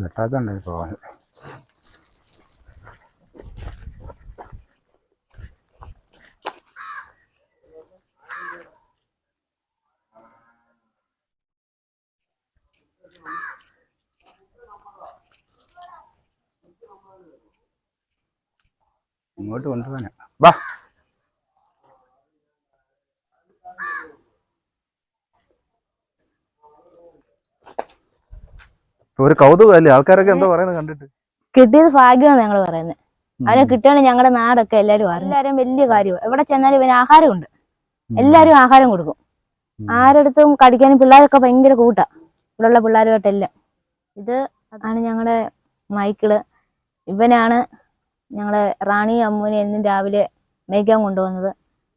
വെട്ടാത്തണ്ടായി പോകാൻ ഇങ്ങോട്ട് കൊണ്ടുപോകാനാ വാ ഒരു കൗതുകല്ലേ ആൾക്കാരൊക്കെ എന്താ പറയുന്നത് കണ്ടിട്ട്. കിട്ടിയത് ഭാഗ്യമാണ് ഞങ്ങൾ പറയുന്നത്. അവനെ കിട്ടുകയാണെങ്കിൽ ഞങ്ങളുടെ നാടൊക്കെ എല്ലാരും എല്ലാരും വലിയ കാര്യം എവിടെ ചെന്നാലും ഇവന് ആഹാരമുണ്ട്. എല്ലാരും ആഹാരം കൊടുക്കും. ആരടുത്തും കടിക്കാനും പിള്ളേരൊക്കെ ഭയങ്കര കൂട്ടാ. ഇവിടെയുള്ള പിള്ളേരുമായിട്ടെല്ലാം. ഇത് ആണ് ഞങ്ങളുടെ മൈക്കിൾ. ഇവനാണ് ഞങ്ങളെ റാണി അമ്മൂനെ എന്നും രാവിലെ മേയ്ക്കാൻ കൊണ്ടുപോകുന്നത്.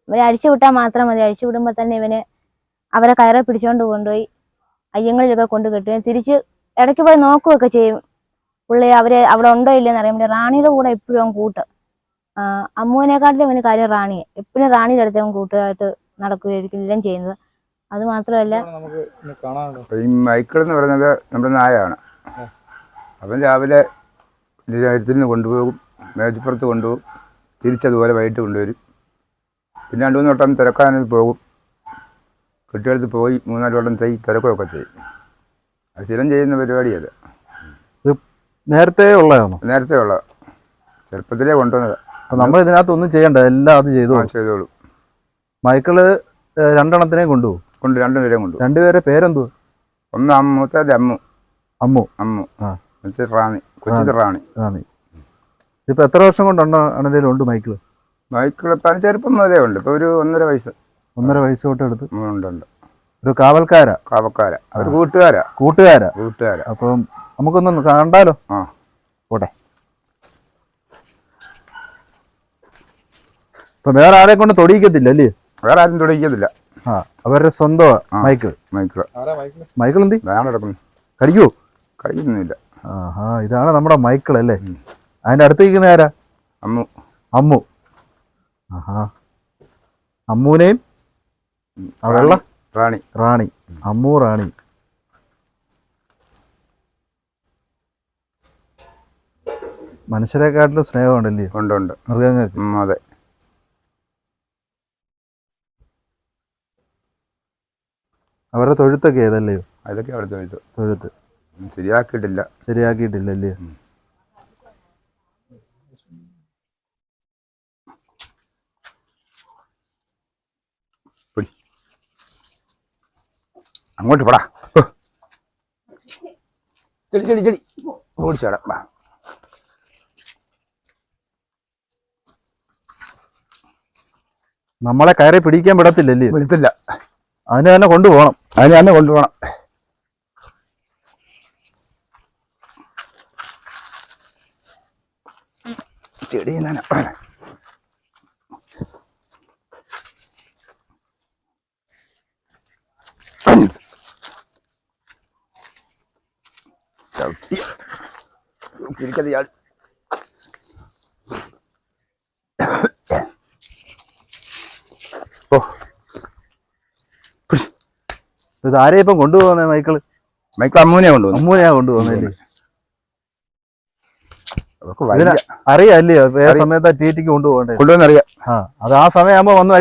ഇവനെ അഴിച്ചു വിട്ടാൽ മാത്രം മതി. അഴിച്ചു വിടുമ്പോൾ തന്നെ ഇവനെ അവരെ കയറെ പിടിച്ചുകൊണ്ട് കൊണ്ടുപോയി അയ്യങ്ങളിലൊക്കെ കൊണ്ട് കെട്ടുകയും തിരിച്ച് ഇടയ്ക്ക് പോയി നോക്കുകയൊക്കെ ചെയ്യും. പുള്ളി അവർ അവിടെ ഉണ്ടോ ഇല്ലെന്ന് അറിയാൻ വേണ്ടി റാണിയുടെ കൂടെ എപ്പോഴും അവൻ കൂട്ട്. അമ്മുവിനെക്കാട്ടിലും അവന് കാര്യം റാണിയെ. എപ്പോഴും റാണിയുടെ അടുത്ത് അവൻ കൂട്ടുകാരായിട്ട് നടക്കുകയായിരിക്കും എല്ലാം ചെയ്യുന്നത്. അത് മാത്രമല്ല ഈ മൈക്കിൾ എന്ന് പറയുന്നത് നമ്മുടെ നായയാണ്. അവൻ രാവിലെ നിന്ന് കൊണ്ടുപോകും മേജിപ്പുറത്ത് കൊണ്ടുപോകും തിരിച്ചതുപോലെ വൈകിട്ട് കൊണ്ടുവരും. പിന്നെ രണ്ടു മൂന്ന് വട്ടം തിരക്കാനിൽ പോകും. കുട്ടികളടുത്ത് പോയി മൂന്നാൽ വട്ടം തൈ തിരക്കുകയൊക്കെ ചെയ്യും. സ്ഥിരം ചെയ്യുന്ന പരിപാടി അത് ഇത് നേരത്തെ ഉള്ളതാണോ? നേരത്തെ ഉള്ളത് ചെറുപ്പത്തിലേ കൊണ്ടുവന്നത്. അപ്പം നമ്മൾ ഇതിനകത്ത് ഒന്നും ചെയ്യണ്ട എല്ലാം അത് ചെയ്തു ചെയ്തോളൂ. മൈക്കിൾ രണ്ടെണ്ണത്തിനെ കൊണ്ടുപോകും. കൊണ്ട് രണ്ടുപേരെയും കൊണ്ടു രണ്ടുപേരെ പേരെന്തോ ഒന്ന് അമ്മൂത്തത് അമ്മു. അമ്മു. അമ്മു. ആ. മറ്റേ റാണി. കൊച്ചി റാണി. റാണി. ഇപ്പൊ എത്ര വർഷം കൊണ്ടുണ്ടോ ആണെങ്കിലും ഉണ്ട് മൈക്കിൾ? മൈക്കിൾ ഇപ്പം ചെറുപ്പം മുതലേ ഉണ്ട്. ഇപ്പോൾ ഒരു ഒന്നര വയസ്സ്. ഒന്നര വയസ്സ് തൊട്ട് എടുത്ത് ഉണ്ട് ഉണ്ട്. ഒരു കാവൽക്കാരാ. കാവക്കാര അവർ കൂട്ടുകാരാ. കൂട്ടുകാരാ. കൂട്ടുകാരാ. അപ്പം നമുക്കൊന്ന് കണ്ടാലോ ആ. പോട്ടെ. ഇപ്പൊ വേറെ ആരെ കൊണ്ട് തൊടിയിക്കത്തില്ല അല്ലേ? വേറെ ആരും തൊടിയിക്കത്തില്ല. ആ അവരുടെ സ്വന്തം മൈക്കിൾ മൈക്കിൾ മൈക്കിൾ എന്തി വേണം കിടക്കുന്നു കടിക്കൂ കഴിക്കുന്നില്ല ആഹാ ഇതാണ് നമ്മുടെ മൈക്കിൾ അല്ലേ? അതിന്റെ അടുത്ത് നിൽക്കുന്ന ആരാ? അമ്മു. അമ്മു. ആഹാ. അമ്മൂനെയും ആ വെള്ള റാണി. റാണി. അമ്മു റാണി. മനുഷ്യരെക്കാട്ടിലും സ്നേഹമുണ്ടല്ലേ? ഉണ്ട് ഉണ്ട്. മൃഗങ്ങൾക്ക്. അതെ. അവരുടെ തൊഴുത്തൊക്കെ ഏതല്ലയോ? അതൊക്കെ അവിടെ തൊഴുത്ത്. തൊഴുത്ത്. ശരിയാക്കിയിട്ടില്ല. ശരിയാക്കിയിട്ടില്ലല്ലേ? അങ്ങോട്ട് പടാ. ചെടി ചെടി ചെടി. ഓടിച്ചാടാ വാ. നമ്മളെ കയറി പിടിക്കാൻ വിടത്തില്ലല്ലേ? വിടത്തില്ല. അതിനെ തന്നെ കൊണ്ടുപോകണം. അതിനെ തന്നെ കൊണ്ടുപോകണം. ചെടി നന പിരിക്കത് ഇയാൾ ഓ. ഇത് ആരെയും ഇപ്പം കൊണ്ടുപോകുന്നത് മൈക്കിൾ? മൈക്കിൾ അമ്മൂനെയാ കൊണ്ടുവന്നു. അമ്മൂനെയാ കൊണ്ടുപോകുന്നല്ലേ അറിയാം അല്ലയോ സമയത്താ തീറ്റിക്ക് കൊണ്ടുപോകണ്ടേ? കൊണ്ടുവന്നറിയാം. ആ അത് ആ സമയമാകുമ്പോ വന്ന്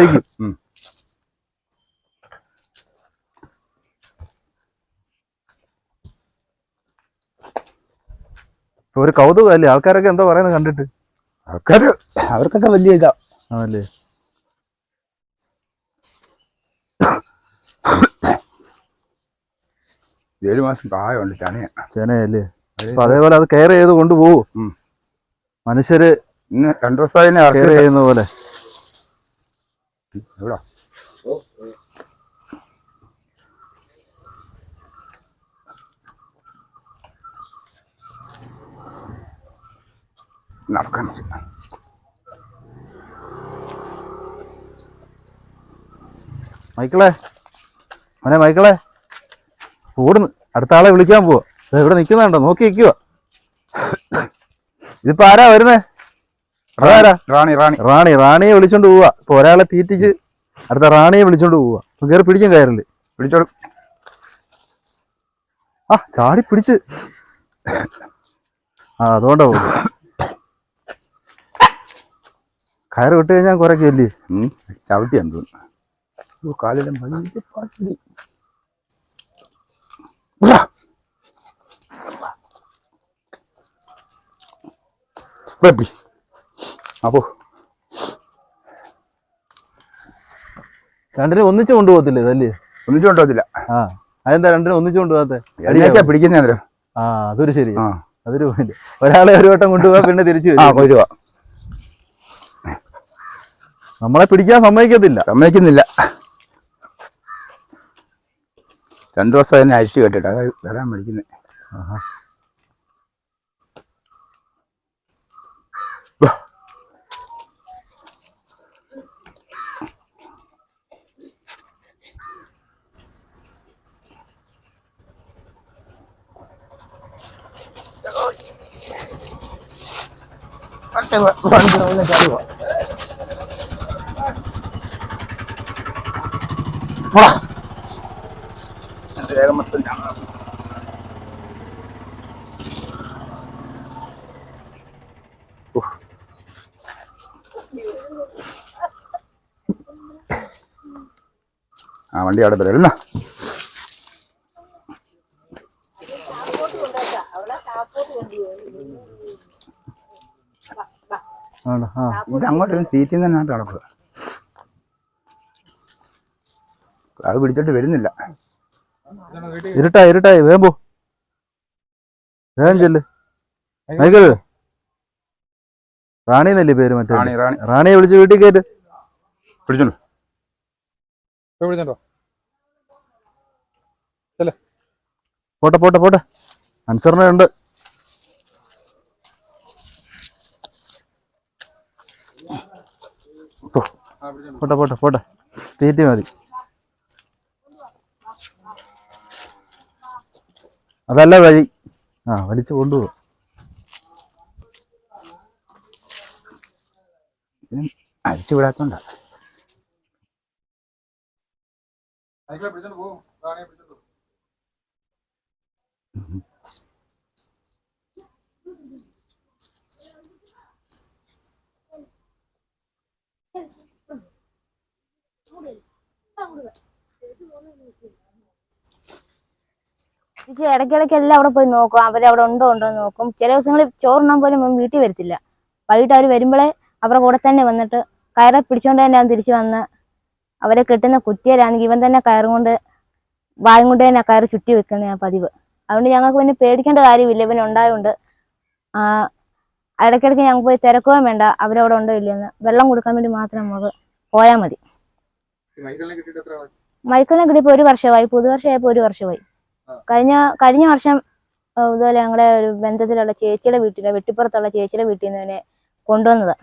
ഒരു കൗതുകമല്ലേ? ആൾക്കാരൊക്കെ എന്താ പറയുന്നത് കണ്ടിട്ട്. ആൾക്കാര് അവർക്കൊക്കെ വലിയ ഇതാ. ആണല്ലേ? ഏഴു മാസം പ്രായമുണ്ട് ചനയ ചേനയല്ലേ? അപ്പൊ അതേപോലെ അത് കെയർ ചെയ്ത് കൊണ്ടുപോകും. മനുഷ്യര് ഇന്ന് രണ്ടു ദിവസമായി കെയർ ചെയ്യുന്ന പോലെ. എവിടാ? നടക്കാൻ പറ്റും മൈക്കിളെ മോനെ മൈക്കിളെ. ഓടുന്നു. അടുത്ത ആളെ വിളിക്കാൻ പോവാ. ഇവിടെ നിൽക്കുന്നുണ്ടോ? നോക്കി നിൽക്കുക ഇതിപ്പോ ആരാ വരുന്നേ? റാണി റാണി റാണി. റാണിയെ വിളിച്ചോണ്ട് പോവാ. ഇപ്പൊ ഒരാളെ തീറ്റിച്ച് അടുത്ത റാണിയെ വിളിച്ചോണ്ട് പോവാ. കയറി പിടിക്കും കയറിൽ. പിടിച്ചോളൂ. ആ ചാടി പിടിച്ച്. ആ അതുകൊണ്ടാ പോകും കയറ് വിട്ട് കഴിഞ്ഞാൽ കുറെ കേല്ലേ ചവിട്ടി പാറ്റി. ഉവ്വ. വെപ്പി. അപ്പോ. രണ്ടിനും ഒന്നിച്ച് കൊണ്ടുപോകത്തില്ലേ ഇതല്ലേ? ഒന്നിച്ചു കൊണ്ടുപോകത്തില്ല. ആ. അതെന്താ രണ്ടിനും ഒന്നിച്ചു കൊണ്ടുപോകാത്ത? പിടിക്കുന്ന ആ അതൊരു ശരി. അതൊരു. ഒരാളെ ഒരു വട്ടം കൊണ്ടുപോകാൻ പിന്നെ തിരിച്ചു വരും. നമ്മളെ പിടിക്കാൻ സമ്മതിക്കത്തില്ല. സമ്മതിക്കുന്നില്ല. രണ്ടു ദിവസം തന്നെ അഴിച്ചു കേട്ടിട്ട് അതായത് വരാൻ മേടിക്കുന്നത് ആ വണ്ടി അവിടെ ആണ്, ആ ഇത് അങ്ങോട്ട് സീറ്റിൽ തന്നെ നടക്കുക. അത് പിടിച്ചിട്ട് വരുന്നില്ല. ഇരുട്ടായി ഇരുട്ടായി. വേഗം പോ വേഗം ചെല്ല്. മൈക്കിൾ. റാണി എന്നല്ലേ പേര് മറ്റേ? റാണി റാണി. റാണിയെ വിളിച്ച് വീട്ടിൽ കയറ്റ്. പിടിച്ചോളൂ. പോട്ടെ പോട്ടെ പോട്ടെ. അനുസരണ ഉണ്ട് പോട്ടെ പോട്ടെ പോട്ടെ. തീറ്റി മതി. അതല്ല വഴി. ആ വലിച്ചു കൊണ്ടുപോകും. അഴിച്ചു വിടാത്തോണ്ടാ. Thank പോകും റാണിയെ പിടിച്ചോണ്ട് പോകും ചേച്ചി ഇടയ്ക്കിടയ്ക്ക് എല്ലാം അവിടെ പോയി നോക്കും. അവരവിടെ ഉണ്ടോ ഉണ്ടോ എന്ന് നോക്കും. ചില ദിവസങ്ങളിൽ ചോറുണ്ണാൻ പോലും അവൻ വീട്ടിൽ വരത്തില്ല. വൈകിട്ട് അവർ വരുമ്പോഴേ അവരുടെ കൂടെ തന്നെ വന്നിട്ട് കയറെ പിടിച്ചോണ്ട് തന്നെ അവൻ തിരിച്ചു വന്ന് അവരെ കെട്ടുന്ന കുറ്റിയിലാണെങ്കിൽ ഇവൻ തന്നെ കയറും കൊണ്ട് വായും കൊണ്ട് തന്നെ കയറി ചുറ്റി വെക്കുന്ന പതിവ്. അതുകൊണ്ട് ഞങ്ങൾക്ക് പിന്നെ പേടിക്കേണ്ട കാര്യമില്ല. ഇവൻ ഉണ്ടായതുകൊണ്ട് ആ, ഇടയ്ക്കിടയ്ക്ക് ഞങ്ങൾക്ക് പോയി തിരക്കുകയും വേണ്ട. അവരവിടെ ഉണ്ടോ ഇല്ലയെന്ന് വെള്ളം കൊടുക്കാൻ വേണ്ടി മാത്രം നമുക്ക് പോയാൽ മതി. മൈക്കിളിനെ കിട്ടിയപ്പോൾ ഒരു വർഷമായി. പുതുവർഷമായപ്പോൾ ഒരു വർഷമായി. കഴിഞ്ഞ കഴിഞ്ഞ വർഷം ഇതുപോലെ ഞങ്ങളുടെ ഒരു ബന്ധത്തിലുള്ള ചേച്ചിയുടെ വീട്ടിലെ വെട്ടിപ്പുറത്തുള്ള ചേച്ചിയുടെ വീട്ടിൽ നിന്ന് ഇവനെ കൊണ്ടുവന്നത്.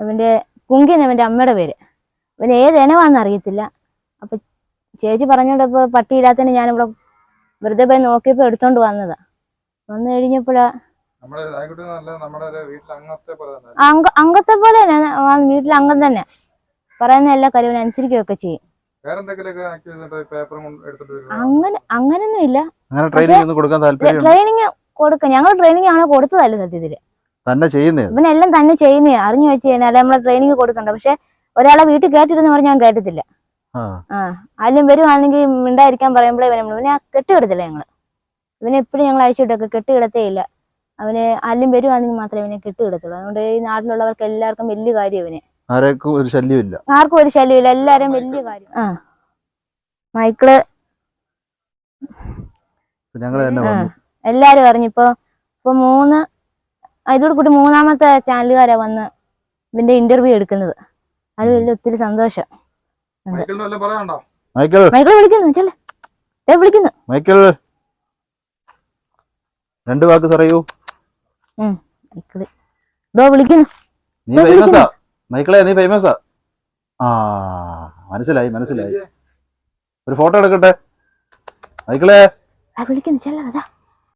അവന്റെ കുങ്കി എന്ന് അവന്റെ അമ്മയുടെ പേര്. അവൻ ഏത് ഇനവാന്ന് അറിയത്തില്ല. അപ്പം ചേച്ചി പറഞ്ഞോണ്ട് ഇപ്പോൾ പട്ടിയില്ലാത്തതിന് ഞാനിവിടെ വെറുതെ പോയി നോക്കിയപ്പോൾ എടുത്തോണ്ട് വന്നതാ. വന്നു കഴിഞ്ഞപ്പോഴാ വീട്ടിൽ അംഗത്തെ പോലെ തന്നെ. വീട്ടിൽ വീട്ടിലെ അംഗം തന്നെ. പറയുന്ന എല്ലാ കാര്യവും അനുസരിക്കുകയൊക്കെ ചെയ്യും. അങ്ങനെ അങ്ങനൊന്നും ഇല്ല. അങ്ങനെ ട്രെയിനിങ് കൊടുക്കാൻ താല്പര്യം ട്രെയിനിങ് കൊടുക്ക. ഞങ്ങൾ ട്രെയിനിങ് ആണ് കൊടുത്തതല്ല സത്യത്തിൽ. തന്നെ ചെയ്യുന്നേ? ഇവനെല്ലാം തന്നെ ചെയ്യുന്നേ. അറിഞ്ഞു വെച്ച് കഴിഞ്ഞാൽ നമ്മളെ ട്രെയിനിങ് കൊടുക്കണ്ട. പക്ഷെ ഒരാളെ വീട്ടിൽ കയറ്റിരുന്ന് പറഞ്ഞാൽ ഞാൻ കേട്ടത്തില്ല ആ. ആ. ആരും വരുവാണെങ്കിൽ മിണ്ടായിരിക്കാൻ പറയുമ്പോഴേ ഇവനെ ആ കെട്ടിവിടത്തില്ല ഞങ്ങൾ. ഇവനെ എപ്പോഴും ഞങ്ങൾ അഴിച്ചിട്ടൊക്കെ കെട്ടിയിടത്തേ ഇല്ല. അവന് ആരും വരുവാണെങ്കിൽ മാത്രമേ ഇവനെ കെട്ടിയിടത്തുള്ളൂ അതുകൊണ്ട് ഈ നാട്ടിലുള്ളവർക്ക് എല്ലാവർക്കും വലിയ കാര്യം ഇവനെ. ആരേക്കും ഒരു ശല്യമില്ല. ആർക്കും ഒരു ശല്യമില്ല. എല്ലാരും വലിയ കാര്യം. ആ. മൈക്കിൾ. ഞങ്ങൾ തന്നെ വന്നു. എല്ലാരും അറിഞ്ഞു. ഇപ്പൊ ഇപ്പൊ മൂന്ന് ഇതോട് കൂടി മൂന്നാമത്തെ ചാനലുകാരാ വന്ന് ഇവന്റെ ഇന്റർവ്യൂ എടുക്കുന്നത്. അത് വലിയ ഒത്തിരി സന്തോഷം. മൈക്കിൾ മൈക്കിൾ വിളിക്കുന്നു. ചെല്ലേ. ദേ വിളിക്കുന്നു. മൈക്കിൾ രണ്ട് വാക്ക് പറയൂ മൈക്കിൾ. ഇതോ വിളിക്കുന്നു. നീ. മൈക്കിളെ നീ ഫേമസാ ആ? മനസ്സിലായി മനസ്സിലായി. ഒരു ഫോട്ടോ എടുക്കട്ടെ? മൈക്കിളെ. വിളിക്കുന്നു അതാ